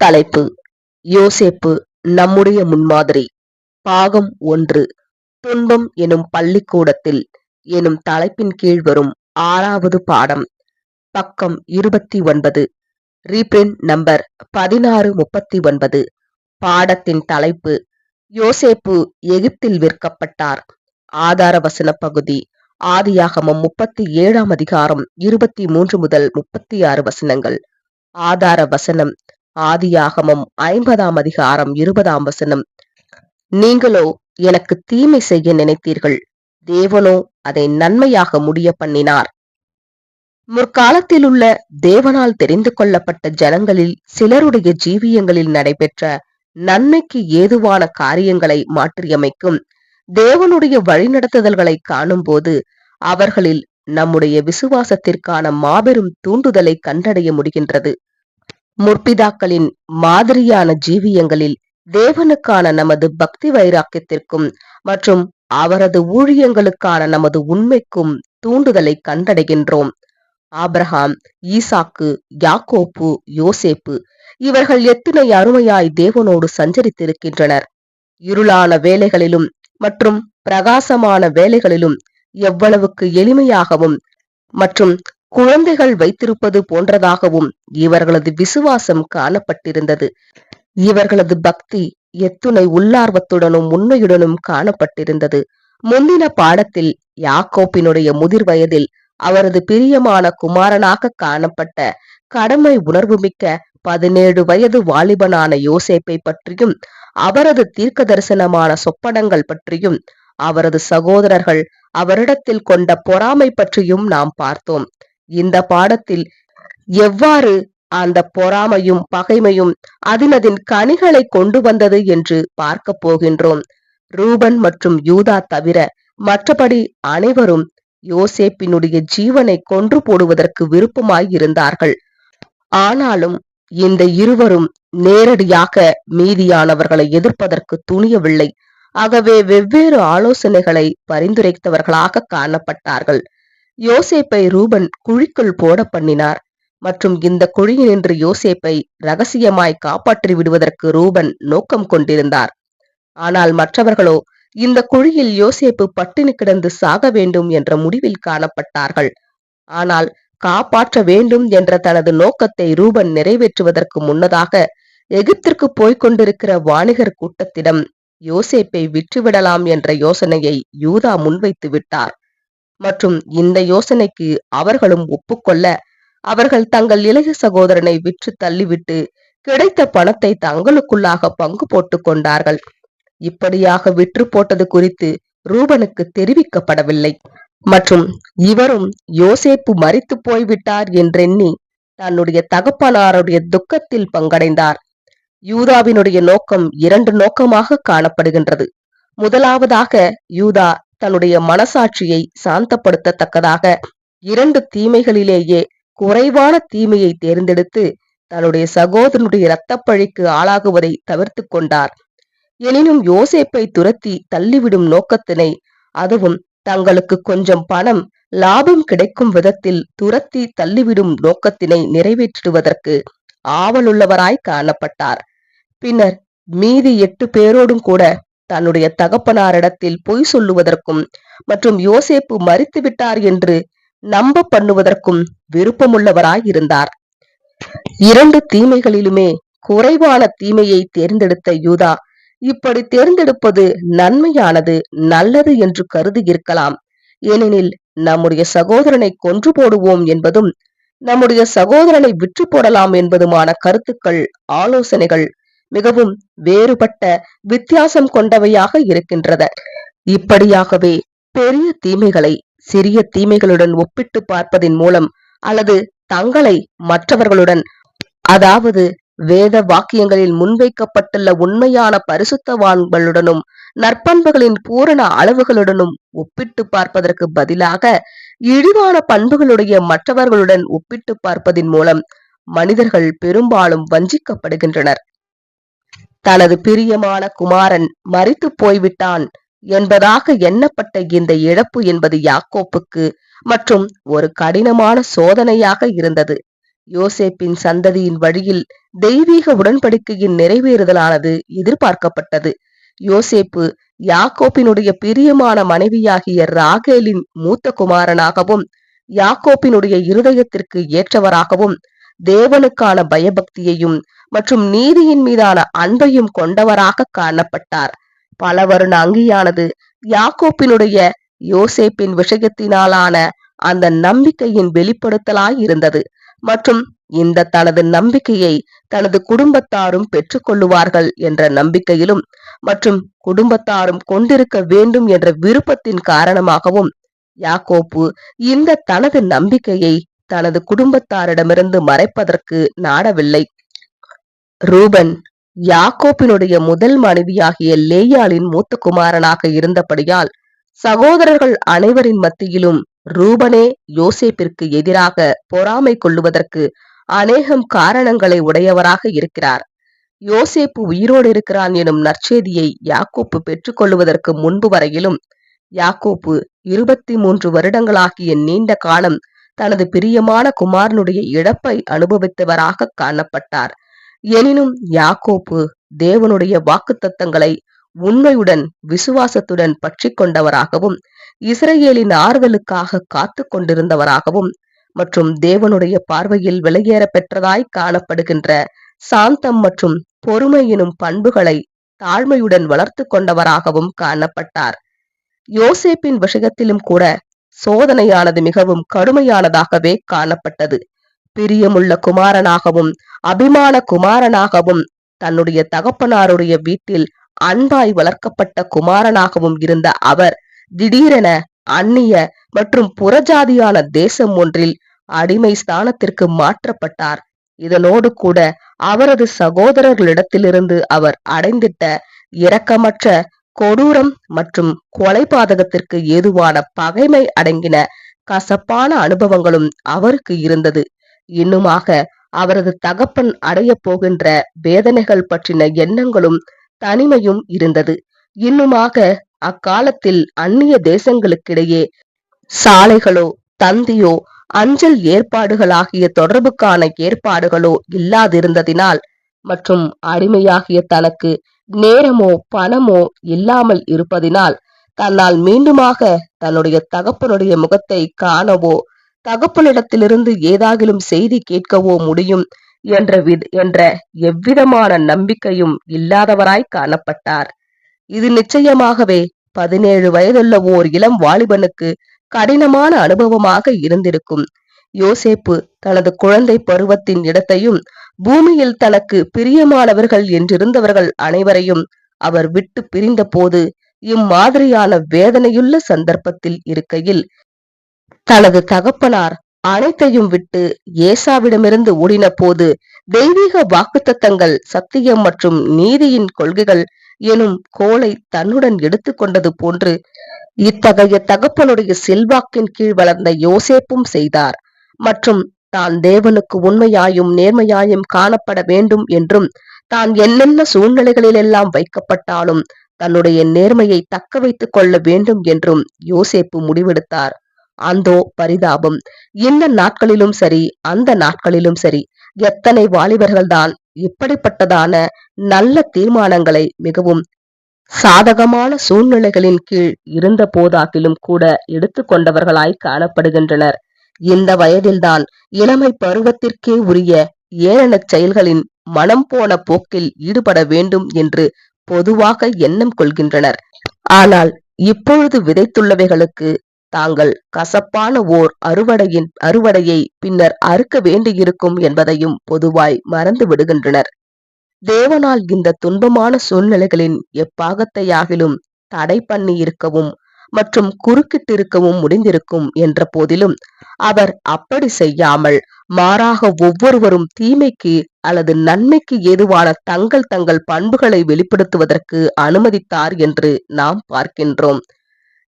தலைப்பு யோசேப்பு நம்முடைய முன்மாதிரி. பாகம் ஒன்று. துன்பம் எனும் பள்ளிக்கூடத்தில் எனும் தலைப்பின் கீழ் வரும் ஆறாவது பாடம். பக்கம் இருபத்தி ஒன்பது. ரீபிரிண்ட் நம்பர் பதினாறு முப்பத்தி ஒன்பது. பாடத்தின் தலைப்பு யோசேப்பு எகிப்தில் விற்கப்பட்டார். ஆதார வசன பகுதி ஆதியாகமம் முப்பத்தி ஏழாம் அதிகாரம் இருபத்தி மூன்று முதல் முப்பத்தி ஆறு வசனங்கள். ஆதார வசனம் ஆதியாகமம் ஐம்பதாம் அதிகாரம் இருபதாம் வசனம். நீங்களோ எனக்கு தீமை செய்ய நினைத்தீர்கள். தேவனோ அதை நன்மையாக முடிய பண்ணினார். முற்காலத்தில் உள்ள தேவனால் தெரிந்து கொள்ளப்பட்ட ஜனங்களில் சிலருடைய ஜீவியங்களில் நடைபெற்ற நன்மைக்கு ஏதுவான காரியங்களை மாற்றியமைக்கும் தேவனுடைய வழிநடத்துதல்களை காணும்போது அவர்களில் நம்முடைய விசுவாசத்திற்கான மாபெரும் தூண்டுதலை கண்டடைய முடிகின்றது. முற்பிதாக்களின் மாதிரியான ஜீவியங்களில் தேவனுக்கான நமது பக்தி வைராக்கியத்திற்கும் மற்றும் அவரது ஊழியங்களுக்கான நமது உண்மைக்கும் தூண்டுதலை கண்டடைகின்றோம். ஆபிரகாம் ஈசாக்கு யாக்கோப்பு யோசேப்பு இவர்கள் எத்தனை அருமையாய் தேவனோடு சஞ்சரித்திருக்கின்றனர். இருளான வேலைகளிலும் மற்றும் பிரகாசமான வேலைகளிலும் எவ்வளவுக்கு எளிமையாகவும் மற்றும் குழந்தைகள் வைத்திருப்பது போன்றதாகவும் இவர்களது விசுவாசம் காணப்பட்டிருந்தது. இவர்களது பக்தி எத்துணை உள்ளார்வத்துடனும் உண்மையுடனும் காணப்பட்டிருந்தது. முந்தின பாடத்தில் யாக்கோப்பினுடைய முதிர் வயதில் அவரது பிரியமான குமாரனாக காணப்பட்ட கடமை உணர்வு மிக்க பதினேழு வயது வாலிபனான யோசேப்பை பற்றியும் அவரது தீர்க்க தரிசனமான சொப்பனங்கள் பற்றியும் அவரது சகோதரர்கள் அவரிடத்தில் கொண்ட பொறாமை பற்றியும் நாம் பார்த்தோம். இந்த பாடத்தில் எவ்வாறு அந்த பொறாமையும் பகைமையும் அதினதின் கனிகளை கொண்டு வந்தது என்று பார்க்க போகின்றோம். ரூபன் மற்றும் யூதா தவிர மற்றபடி அனைவரும் யோசேப்பினுடைய ஜீவனை கொன்று போடுவதற்கு விருப்பமாய் இருந்தார்கள் ஆனாலும் இந்த இருவரும் நேரடியாக மீதியானவர்களை எதிர்ப்பதற்கு துணியவில்லை. ஆகவே வெவ்வேறு ஆலோசனைகளை பரிந்துரைத்தவர்களாக காணப்பட்டார்கள். யோசேப்பை ரூபன் குழிக்குள் போட பண்ணினார். மற்றும் இந்த குழியினின்று யோசேப்பை ரகசியமாய் காப்பாற்றி விடுவதற்கு ரூபன் நோக்கம் கொண்டிருந்தார். ஆனால் மற்றவர்களோ இந்த குழியில் யோசேப்பு பட்டினி கிடந்து சாக வேண்டும் என்ற முடிவில் காணப்பட்டார்கள். ஆனால் காப்பாற்ற வேண்டும் என்ற தனது நோக்கத்தை ரூபன் நிறைவேற்றுவதற்கு முன்னதாக எகிப்திற்கு போய்க் கொண்டிருக்கிற வாணிகர் கூட்டத்திடம் யோசேப்பை விற்றுவிடலாம் என்ற யோசனையை யூதா முன்வைத்து விட்டார். மற்றும் இந்த யோசனைக்கு அவர்களும் ஒப்புக்கொள்ள அவர்கள் தங்கள் இளைய சகோதரனை விற்று தள்ளிவிட்டு கிடைத்த பணத்தை தங்களுக்குள்ளாக பங்கு போட்டுக் கொண்டார்கள். இப்படியாக விற்று போட்டது குறித்து ரூபனுக்கு தெரிவிக்கப்படவில்லை. மற்றும் இவரும் யோசேப்பு மறித்து போய்விட்டார் என்றெண்ணி தன்னுடைய தகப்பனாருடைய துக்கத்தில் பங்கடைந்தார். யூதாவினுடைய நோக்கம் இரண்டு நோக்கமாக காணப்படுகின்றது. முதலாவதாக யூதா தன்னுடைய மனசாட்சியை சாந்தப்படுத்தத்தக்கதாக இரண்டு தீமைகளிலேயே குறைவான தீமையை தேர்ந்தெடுத்து தன்னுடைய சகோதரனுடைய இரத்தப்பழிக்கு ஆளாகுவதை தவிர்த்து கொண்டார். எனினும் யோசேப்பை துரத்தி தள்ளிவிடும் நோக்கத்தினை அதுவும் தங்களுக்கு கொஞ்சம் பணம் லாபம் கிடைக்கும் விதத்தில் துரத்தி தள்ளிவிடும் நோக்கத்தினை நிறைவேற்றிடுவதற்கு ஆவலுள்ளவராய் காணப்பட்டார். பின்னர் மீதி எட்டு பேரோடும் கூட தன்னுடைய தகப்பனாரிடத்தில் பொய் சொல்லுவதற்கும் மற்றும் யோசேப்பு மறித்து விட்டார் என்று நம்ப பண்ணுவதற்கும் விருப்பமுள்ளவராய் இருந்தார் இரண்டு தீமைகளிலுமே குறைவான தீமையை தேர்ந்தெடுத்த யூதா இப்படி தேர்ந்தெடுப்பது நன்மையானது நல்லது என்று கருதி இருக்கலாம். ஏனெனில் நம்முடைய சகோதரனை கொன்று போடுவோம் என்பதும் நம்முடைய சகோதரனை விற்று போடலாம் என்பதுமான கருத்துக்கள் ஆலோசனைகள் மிகவும் வேறுபட்ட வித்தியாசம் கொண்டவையாக இருக்கின்றன. இப்படியாகவே பெரிய தீமைகளை சிறிய தீமைகளுடன் ஒப்பிட்டு பார்ப்பதின் மூலம் அல்லது தங்களை மற்றவர்களுடன் அதாவது வேத வாக்கியங்களில் முன்வைக்கப்பட்டுள்ள உண்மையான பரிசுத்தவான்களுடனும் நற்பண்புகளின் பூரண அளவுகளுடனும் ஒப்பிட்டு பார்ப்பதற்கு பதிலாக இழிவான பண்புகளுடைய மற்றவர்களுடன் ஒப்பிட்டு பார்ப்பதின் மூலம் மனிதர்கள் பெரும்பாலும் வஞ்சிக்கப்படுகின்றனர். தனது பிரியமான குமாரன் மறித்து போய்விட்டான் என்பதாக எண்ணப்பட்ட இந்த இழப்பு என்பது யாக்கோப்புக்கு மற்றும் ஒரு கடினமான சோதனையாக இருந்தது. யோசேப்பின் சந்ததியின் வழியில் தெய்வீக உடன்படிக்கையின் நிறைவேறுதலானது எதிர்பார்க்கப்பட்டது. யோசேப்பு யாக்கோப்பினுடைய பிரியமான மனைவியாகிய ராகேலின் மூத்த குமாரனாகவும் யாக்கோப்பினுடைய இருதயத்திற்கு ஏற்றவராகவும் தேவனுக்கான பயபக்தியையும் மற்றும் நீதியின் மீதான அன்பையும் கொண்டவராக காணப்பட்டார். பல வருண அங்கியானது யாக்கோப்பினுடைய யோசேப்பின் விஷயத்தினாலான அந்த நம்பிக்கையின் வெளிப்படுத்தலாய் இருந்தது மற்றும் இந்த தனது நம்பிக்கையை தனது குடும்பத்தாரும் பெற்றுக்கொள்ளுவார்கள் என்ற நம்பிக்கையிலும் மற்றும் குடும்பத்தாரும் கொண்டிருக்க வேண்டும் என்ற விருப்பத்தின் காரணமாகவும் யாக்கோப்பு இந்த தனது நம்பிக்கையை தனது குடும்பத்தாரிடமிருந்து மறைப்பதற்கு நாடவில்லை. ரூபன் யாக்கோப்பினுடைய முதல் மனைவியாகிய லேயாளின் மூத்த குமாரனாக இருந்தபடியால் சகோதரர்கள் அனைவரின் மத்தியிலும் ரூபனே யோசேப்பிற்கு எதிராக பொறாமை கொள்ளுவதற்கு அநேகம் காரணங்களை உடையவராக இருக்கிறார். யோசேப்பு உயிரோடு இருக்கிறான் எனும் நற்செய்தியை யாக்கோப்பு பெற்றுக்கொள்வதற்கு முன்பு வரையிலும் யாக்கோப்பு இருபத்தி மூன்று வருடங்களாகிய நீண்ட காலம் தனது பிரியமான குமாரனுடைய இழப்பை அனுபவித்தவராக காணப்பட்டார். எனினும் யாக்கோப்பு தேவனுடைய வாக்குத்தத்தங்களை உண்மையுடன் விசுவாசத்துடன் பற்றி கொண்டவராகவும் இஸ்ரேலின் ஆறுதலுக்காக காத்து கொண்டிருந்தவராகவும் மற்றும் தேவனுடைய பார்வையில் விலையேற பெற்றதாய் காணப்படுகின்ற சாந்தம் மற்றும் பொறுமை எனும் பண்புகளை தாழ்மையுடன் வளர்த்து கொண்டவராகவும் காணப்பட்டார். யோசேப்பின் விஷயத்திலும் கூட சோதனையானது மிகவும் கடுமையானதாகவே காணப்பட்டது. பிரியமுள்ள குமாரனாகவும் அபிமான குமாரனாகவும் தன்னுடைய தகப்பனாருடைய வீட்டில் அன்பாய் வளர்க்கப்பட்ட குமாரனாகவும் இருந்த அவர் திடீரென அந்நிய மற்றும் புறஜாதியான தேசம் ஒன்றில் அடிமை ஸ்தானத்திற்கு மாற்றப்பட்டார். இதனோடு கூட அவரது சகோதரர்களிடத்திலிருந்து அவர் அடைந்திட்ட இரக்கமற்ற கொடூரம் மற்றும் கொலைபாதகத்திற்கு ஏதுவான பகைமை அடங்கின கசப்பான அனுபவங்களும் அவருக்கு இருந்தது. இன்னுமாக அவரது தகப்பன் அடைய போகின்ற வேதனைகள் பற்றின எண்ணங்களும் தனிமையும் இருந்தது. இன்னுமாக அக்காலத்தில் அந்நிய தேசங்களுக்கிடையே சாலைகளோ தந்தியோ அஞ்சல் ஏற்பாடுகளாகிய தொடர்புக்கான ஏற்பாடுகளோ இல்லாதிருந்ததினால் மற்றும் அடிமையாகிய தனக்கு நேரமோ பணமோ இல்லாமல் இருப்பதினால் தன்னால் மீண்டுமாக தன்னுடைய தகப்பனுடைய முகத்தை காணவோ தகப்பனிடத்திலிருந்து ஏதாகிலும் செய்தி கேட்கவோ முடியும் என்ற வித் என்ற எவ்விதமான நம்பிக்கையும் இல்லாதவராய் காணப்பட்டார். இது நிச்சயமாகவே பதினேழு வயதுள்ள ஓர் இளம் வாலிபனுக்கு கடினமான அனுபவமாக இருந்திருக்கும். யோசேப்பு தனது குழந்தை பருவத்தின் இடத்தையும் பூமியில் தனக்கு பிரியமானவர்கள் என்றிருந்தவர்கள் அனைவரையும் அவர் விட்டு பிரிந்த போது இம்மாதிரியான வேதனையுள்ள சந்தர்ப்பத்தில் இருக்கையில் தனது தகப்பனார் அனைத்தையும் விட்டு ஏசாவிடமிருந்து ஓடின போது தெய்வீக வாக்குத்தத்தங்கள் சத்தியம் மற்றும் நீதியின் கொள்கைகள் எனும் கோலை தன்னுடன் எடுத்துக்கொண்டது போன்று இத்தகைய தகப்பனுடைய செல்வாக்கின் கீழ் வளர்ந்த யோசேப்பும் செய்தார். மற்றும் தான் தேவனுக்கு உண்மையாயும் நேர்மையாயும் காணப்பட வேண்டும் என்றும் தான் என்னென்ன சூழ்நிலைகளிலெல்லாம் வைக்கப்பட்டாலும் தன்னுடைய நேர்மையை தக்க வைத்துக் கொள்ள வேண்டும் என்றும் யோசேப்பு முடிவெடுத்தார். அந்தோ பரிதாபம். இந்த நாட்களிலும் சரி அந்த நாட்களிலும் சரி எத்தனை வாலிபர்கள்தான் இப்படிப்பட்டதான நல்ல தீர்மானங்களை மிகவும் சாதகமான சூழ்நிலைகளின் கீழ் இருந்த போதாகிலும் கூட எடுத்துக்கொண்டவர்களாய் காணப்படுகின்றனர். இந்த வயதில்தான் இளமை பருவத்திற்கே உரிய ஏளனச் செயல்களின் மனம் போன போக்கில் ஈடுபட வேண்டும் என்று பொதுவாக எண்ணம் கொள்கின்றனர். ஆனால் இப்பொழுது விதைத்துள்ளவைகளுக்கு தாங்கள் கசப்பான ஓர் அறுவடையின் அறுவடையை பின்னர் அறுக்க வேண்டியிருக்கும் என்பதையும் பொதுவாய் மறந்து விடுகின்றனர். தேவனால் இந்த துன்பமான சூழ்நிலைகளின் எப்பாகத்தையாகிலும் தடை பண்ணி இருக்கவும் மற்றும் குறுக்கிட்டிருக்கவும் முடிந்திருக்கும் என்ற போதிலும் அவர் அப்படி செய்யாமல் மாறாக ஒவ்வொருவரும் தீமைக்கு அல்லது நன்மைக்கு ஏதுவான தங்கள் தங்கள் பண்புகளை வெளிப்படுத்துவதற்கு அனுமதித்தார் என்று நாம் பார்க்கின்றோம்.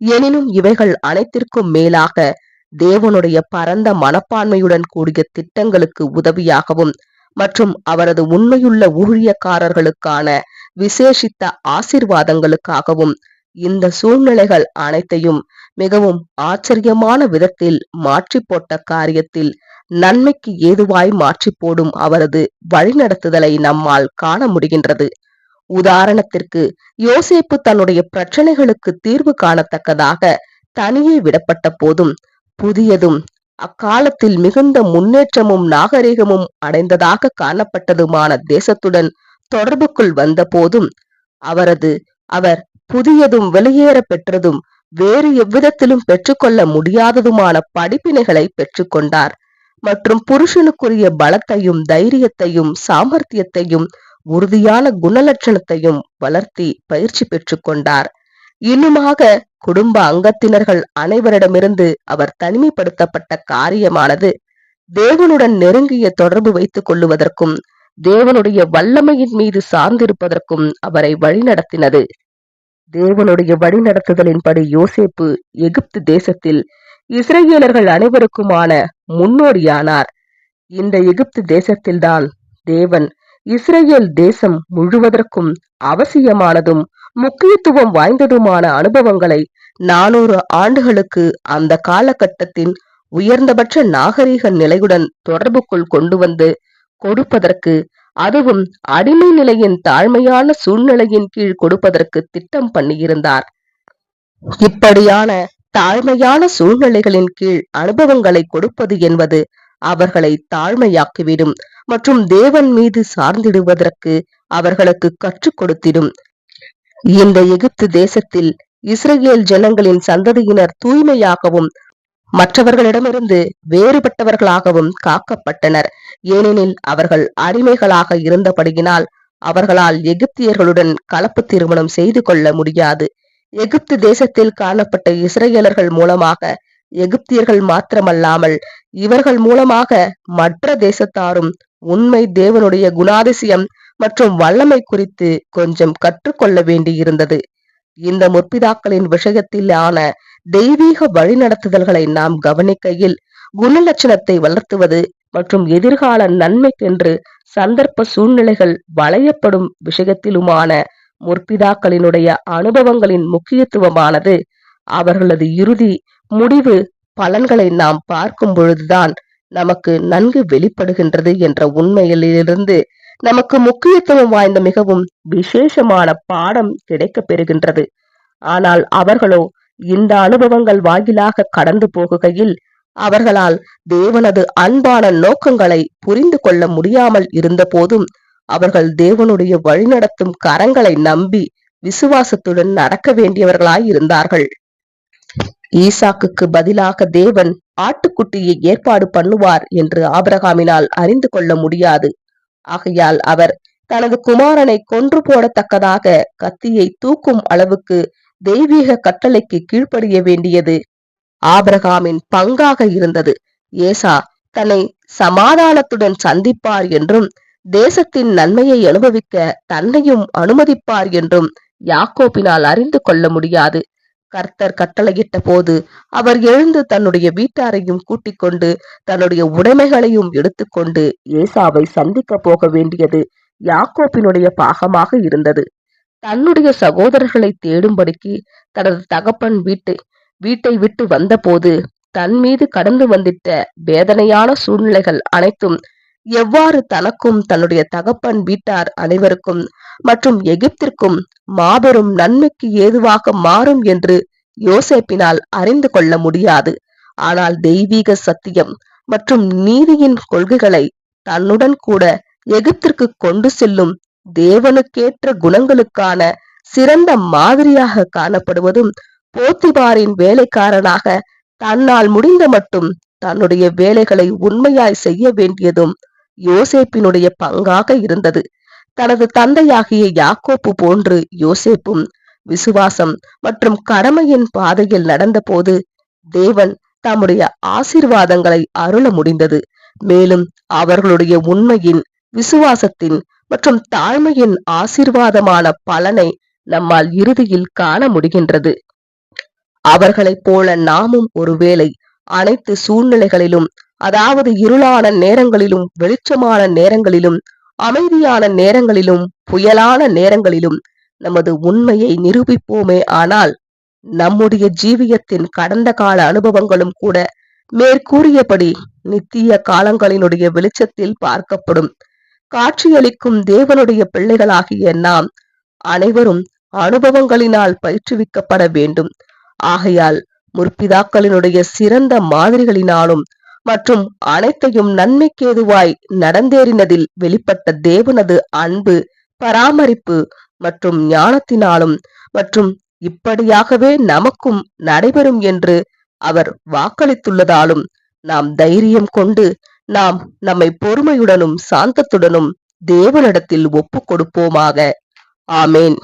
எனினும் இவைகள் அனைத்திற்கும் மேலாக தேவனுடைய பரந்த மனப்பான்மையுடன் கூடிய திட்டங்களுக்கு உதவியாகவும் மற்றும் அவரது உண்மையுள்ள ஊழியக்காரர்களுக்கான விசேஷித்த ஆசிர்வாதங்களுக்காகவும் இந்த சூழ்நிலைகள் அனைத்தையும் மிகவும் ஆச்சரியமான விதத்தில் மாற்றி போட்ட காரியத்தில் நன்மைக்கு ஏதுவாய் மாற்றி போடும் அவரது வழிநடத்துதலை நம்மால் காண முடிகின்றது. உதாரணத்திற்கு யோசேப்பு தன்னுடைய பிரச்சனைகளுக்கு தீர்வு காணத்தக்கதாக தனியே விடப்பட்ட போதும் புதியதும் அக்காலத்தில் மிகுந்த முன்னேற்றமும் நாகரிகமும் அடைந்ததாக காணப்பட்டதுமான தேசத்துடன் தொடர்புக்குள் வந்த போதும் அவரது அவர் புதியதும் வெளியேற பெற்றதும் வேறு எவ்விதத்திலும் பெற்றுக்கொள்ள முடியாததுமான படிப்பினைகளை பெற்றுக்கொண்டார். மற்றும் புருஷனுக்குரிய பலத்தையும் தைரியத்தையும் சாமர்த்தியத்தையும் உறுதியான குணலட்சணத்தையும் வளர்த்தி பயிற்சி பெற்றுக்கொண்டார் இன்னுமாக குடும்ப அங்கத்தினர்கள் அனைவரிடமிருந்து அவர் தனிமைப்படுத்தப்பட்ட காரியமானது தேவனுடன் நெருங்கிய தொடர்பு வைத்துக் கொள்ளுவதற்கும் தேவனுடைய வல்லமையின் மீது சார்ந்திருப்பதற்கும் அவரை வழிநடத்தினது. தேவனுடைய வழிநடத்துதலின்படி யோசேப்பு எகிப்து தேசத்தில் இஸ்ரேலர்கள் அனைவருக்குமான முன்னோடியானார். இந்த எகிப்து தேசத்தில்தான் தேவன் இஸ்ரேல் தேசம் முழுவதற்கும் அவசியமானதும் முக்கியத்துவம் வாய்ந்ததுமான அனுபவங்களை நானூறு ஆண்டுகளுக்கு அந்த காலகட்டத்தின் உயர்ந்தபட்ச நாகரீக நிலையுடன் தொடர்புக்குள் கொண்டு வந்து கொடுப்பதற்கு அதுவும் அடிமை நிலையின் தாழ்மையான சூழ்நிலையின் கீழ் கொடுப்பதற்கு திட்டம் பண்ணியிருந்தார். இப்படியான தாழ்மையான சூழ்நிலைகளின் கீழ் அனுபவங்களை கொடுப்பது என்பது அவர்களை தாழ்மையாக்கிவிடும் மற்றும் தேவன் மீது சார்ந்திடுவதற்கு அவர்களுக்கு கற்றுக் கொடுத்திடும். இந்த எகிப்து தேசத்தில் இஸ்ரேல் ஜனங்களின் சந்ததியினர் தூய்மையாகவும் மற்றவர்களிடமிருந்து வேறுபட்டவர்களாகவும் காக்கப்பட்டனர். ஏனெனில் அவர்கள் அடிமைகளாக இருந்தபடியினால் அவர்களால் எகிப்தியர்களுடன் கலப்பு திருமணம் செய்து கொள்ள முடியாது. எகிப்து தேசத்தில் காணப்பட்ட இஸ்ரேலர்கள் மூலமாக எகிப்தியர்கள் மாத்திரமல்லாமல் இவர்கள் மூலமாக மற்ற தேசத்தாரும் உண்மை தேவனுடைய குணாதிசயம் மற்றும் வல்லமை குறித்து கொஞ்சம் கற்றுக்கொள்ள வேண்டியிருந்தது. இந்த முற்பிதாக்களின் விஷயத்திலான தெய்வீக வழிநடத்துதல்களை நாம் கவனிக்கையில் குணலட்சணத்தை வளர்த்துவது மற்றும் எதிர்கால நன்மைக்கென்று சந்தர்ப்ப சூழ்நிலைகள் வளையப்படும் விஷயத்திலுமான முற்பிதாக்களினுடைய அனுபவங்களின் முக்கியத்துவமானது. அவர்களது இறுதி முடிவு பலன்களை நாம் பார்க்கும் பொழுதுதான் நமக்கு நன்கு வெளிப்படுகின்றது என்ற உண்மையிலிருந்து நமக்கு முக்கியத்துவம் வாய்ந்த மிகவும் விசேஷமான பாடம் கிடைக்க பெறுகின்றது. ஆனால் அவர்களோ இந்த அனுபவங்கள் வாயிலாக கடந்து போகுகையில் அவர்களால் தேவனது அன்பான நோக்கங்களை புரிந்து கொள்ள முடியாமல் இருந்த போதும் அவர்கள் தேவனுடைய வழிநடத்தும் கரங்களை நம்பி விசுவாசத்துடன் நடக்க வேண்டியவர்களாய் இருந்தார்கள் ஈசாக்குக்கு பதிலாக தேவன் ஆட்டுக்குட்டியை ஏற்பாடு பண்ணுவார் என்று ஆபிரகாமினால் அறிந்து கொள்ள முடியாது. ஆகையால் அவர் தனது குமாரனை கொன்று போடத்தக்கதாக கத்தியை தூக்கும் அளவுக்கு தெய்வீக கட்டளைக்கு கீழ்ப்படிய வேண்டியது ஆபிரகாமின் பங்காக இருந்தது. ஏசா தன்னை சமாதானத்துடன் சந்திப்பார் என்றும் தேசத்தின் நன்மையை அனுபவிக்க தன்னையும் அனுமதிப்பார் என்றும் யாக்கோப்பினால் அறிந்து கொள்ள முடியாது. கர்த்தர் கட்டளையிட்ட போது அவர் எழுந்து தன்னுடைய வீட்டாரையும் கூட்டிக் கொண்டு தன்னுடைய உடைமைகளையும் எடுத்துக்கொண்டு ஏசாவை சந்திக்க போக வேண்டியது யாக்கோப்பினுடைய பாகமாக இருந்தது. தன்னுடைய சகோதரர்களை தேடும்படிக்கு தனது தகப்பன் வீட்டை வீட்டை விட்டு வந்தபோது தன் மீது கடந்து வந்திட்ட வேதனையான சூழ்நிலைகள் அனைத்தும் எவ்வாறு தனக்கும் தன்னுடைய தகப்பன் வீட்டார் அனைவருக்கும் மற்றும் எகிப்திற்கும் மாபெரும் நன்மைக்கு ஏதுவாக மாறும் என்று யோசேப்பினால் அறிந்து கொள்ள முடியாது. ஆனால் தெய்வீக சத்தியம் மற்றும் நீதியின் கொள்கைகளை தன்னுடன் கூட எகிப்திற்கு கொண்டு செல்லும் தேவனுக்கேற்ற குணங்களுக்கான சிறந்த மாதிரியாக காணப்படுவதும் போத்திபாரின் வேலைக்காரனாக தன்னால் முடிந்த மட்டும் தன்னுடைய வேலைகளை உண்மையாய் செய்ய வேண்டியதும் யோசேப்பினுடைய பங்காக இருந்தது. தனது தந்தையாகிய யாக்கோப்பு போன்று யோசேப்பும் விசுவாசம் மற்றும் கடமையின் பாதையில் நடந்தபோது தேவன் தம்முடைய ஆசீர்வாதங்களை அருள முடிந்தது. மேலும் அவர்களுடைய உண்மையின் விசுவாசத்தின் மற்றும் தாழ்மையின் ஆசீர்வாதமான பலனை நம்மால் இறுதியில் காண முடிகின்றது. அவர்களைப் போல நாமும் ஒருவேளை அனைத்து சூழ்நிலைகளிலும் அதாவது இருளான நேரங்களிலும் வெளிச்சமான நேரங்களிலும் அமைதியான நேரங்களிலும் புயலான நேரங்களிலும் நமது உண்மையை நிரூபிப்போமே ஆனால் நம்முடைய ஜீவியத்தின் கடந்த கால அனுபவங்களும் கூட மேற்கூறியபடி நித்திய காலங்களினுடைய வெளிச்சத்தில் பார்க்கப்படும். காட்சியளிக்கும் தேவனுடைய பிள்ளைகளாகிய நாம் அனைவரும் அனுபவங்களினால் பயிற்றுவிக்கப்பட வேண்டும். ஆகையால் முற்பிதாக்களினுடைய சிறந்த மாதிரிகளினாலும் மற்றும் அனைத்தையும் நன்மைக்கேதுவாய் நடந்தேறினதில் வெளிப்பட்ட தேவனது அன்பு பராமரிப்பு மற்றும் ஞானத்தினாலும் மற்றும் இப்படியாகவே நமக்கும் நடைபெறும் என்று அவர் வாக்களித்துள்ளதாலும் நாம் தைரியம் கொண்டு நாம் நம்மை பொறுமையுடனும் சாந்தத்துடனும் தேவனிடத்தில் ஒப்புக் கொடுப்போமாக ஆமேன்.